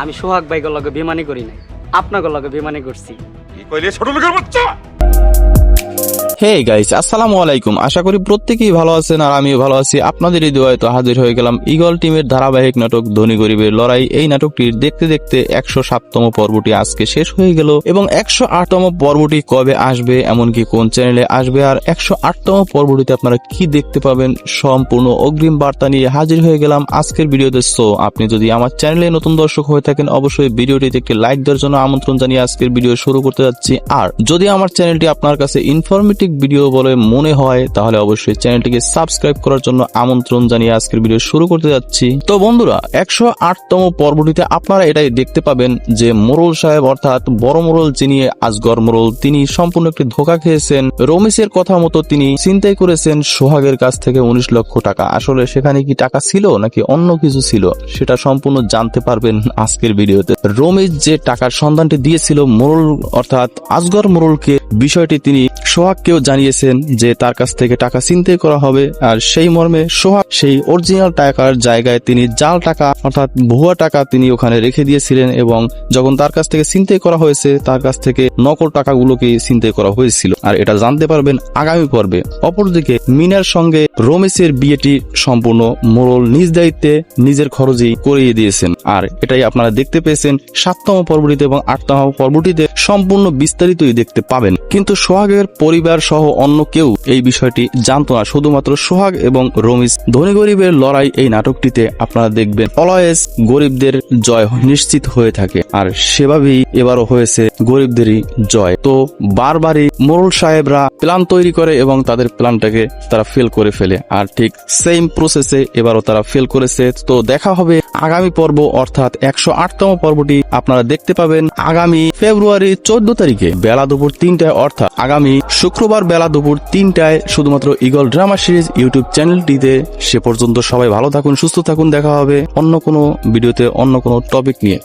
আমি সোহাগ ভাইগর লগে বেমানি করি নাই। আপনাকে লগে বেমানি করছি। কি কইলে ছোট লোকের বাচ্চা? হে গাইস আসসালামু আলাইকুম। আশা করি প্রত্যেকেই ভালো আছেন আর আমিও ভালো আছি। আপনাদের এই দোয়ায় তো হাজির হয়ে গেলাম ইগল টিমের ধারাবাহিক নাটক ধনী গরিবের লড়াই। এই নাটকটির দেখতে দেখতে একশো সাততম পর্বটি আজকে শেষ হয়ে গেল এবং একশো আটতম পর্বটি কবে আসবে, এমনকি কোন চ্যানেলে আসবে আর একশো আটতম পর্বটিতে আপনারা কি দেখতে পাবেন সম্পূর্ণ অগ্রিম বার্তা নিয়ে হাজির হয়ে গেলাম আজকের ভিডিওতে। সো আপনি যদি আমার চ্যানেলে নতুন দর্শক হয়ে থাকেন, অবশ্যই ভিডিওটিতে একটি লাইক দেওয়ার জন্য আমন্ত্রণ জানিয়ে আজকের ভিডিও শুরু করতে যাচ্ছি। আর যদি আমার চ্যানেলটি আপনার কাছে ইনফরমেটিভ ভিডিও বলে মনে হয়, তাহলে অবশ্যই চ্যানেলটিকে সাবস্ক্রাইব করার জন্য আমন্ত্রণ জানিয়ে আজকের ভিডিও শুরু করতে যাচ্ছি। তো বন্ধুরা, একশো আটতম পর্বটিতে আপনারা এটাই দেখতে পাবেন যে মোরল সাহেব অর্থাৎ বড় মোরল যিনি আজগর মোরল, তিনি সম্পূর্ণ একটি ধোকা খেয়েছেন। রমেশের কথা মতো তিনি চিন্তাই করেছেন, সোহাগের কাছ থেকে উনিশ লক্ষ টাকা। আসলে সেখানে কি টাকা ছিল নাকি অন্য কিছু ছিল, সেটা সম্পূর্ণ জানতে পারবেন আজকের ভিডিওতে। রমেশ যে টাকার সন্ধানটি দিয়েছিল মোরল অর্থাৎ আজগর মোরলকে, বিষয়টি তিনি সোহাগকেও জানিয়েছেন যে তার কাছ থেকে টাকা চিন্তাই করা হবে, আর সেই মর্মে সোহাগ সেই অরিজিনাল টাকার জায়গায় তিনি জাল টাকা, অর্থাৎ ভুয়া টাকা তিনি ওখানে রেখে দিয়েছিলেন এবং যখন তার কাছ থেকে চিন্তাই করা হয়েছে, তার কাছ থেকে নকল টাকাগুলোকে চিন্তাই করা হয়েছিল। আর এটা জানতে পারবেন আগামী পর্বে। অপরদিকে, মিনার সঙ্গে রমেশের বিয়েটি সম্পূর্ণ মোরল নিজ দায়িত্বে নিজের খরচেই করিয়ে দিয়েছেন। আর এটাই আপনারা দেখতে পেয়েছেন সাততম পর্বটিতে এবং আটতম পর্বটিতে সম্পূর্ণ বিস্তারিতই দেখতে পাবেন। কিন্তু সোহাগের পরিবার সহ অন্য কেউ এই বিষয়টি জানতো না। শুধুমাত্র সোহাগ এবং রমিজ ধনী গরিবের লড়াই এই নাটকটিতে আপনারা দেখবেন। অলয়েস গরিবদের জয় নিশ্চিত হয়ে থাকে আর সেভাবেই এবারও হয়েছে গরিবদেরই জয়। তো বারবারই মোরল সাহেবরা প্ল্যান তৈরি করে এবং তাদের প্ল্যানটাকে তারা ফেল করে ফেলে। আর ঠিক সেম প্রসেসে এবারও তারা ফেল করেছে। তো দেখা হবে আগামী পর্ব অর্থাৎ একশো আটতম পর্বটি আপনারা দেখতে পাবেন আগামী ফেব্রুয়ারি চোদ্দ তারিখে বেলা দুপুর তিনটায়, অর্থাৎ আগামী শুক্রবার বেলা দুপুর তিনটায় শুধুমাত্র ইগল ড্রামা সিরিজ ইউটিউব চ্যানেলটিতে। সে পর্যন্ত সবাই ভালো থাকুন, সুস্থ থাকুন, দেখা হবে অন্য কোনো ভিডিওতে, অন্য কোনো টপিক নিয়ে।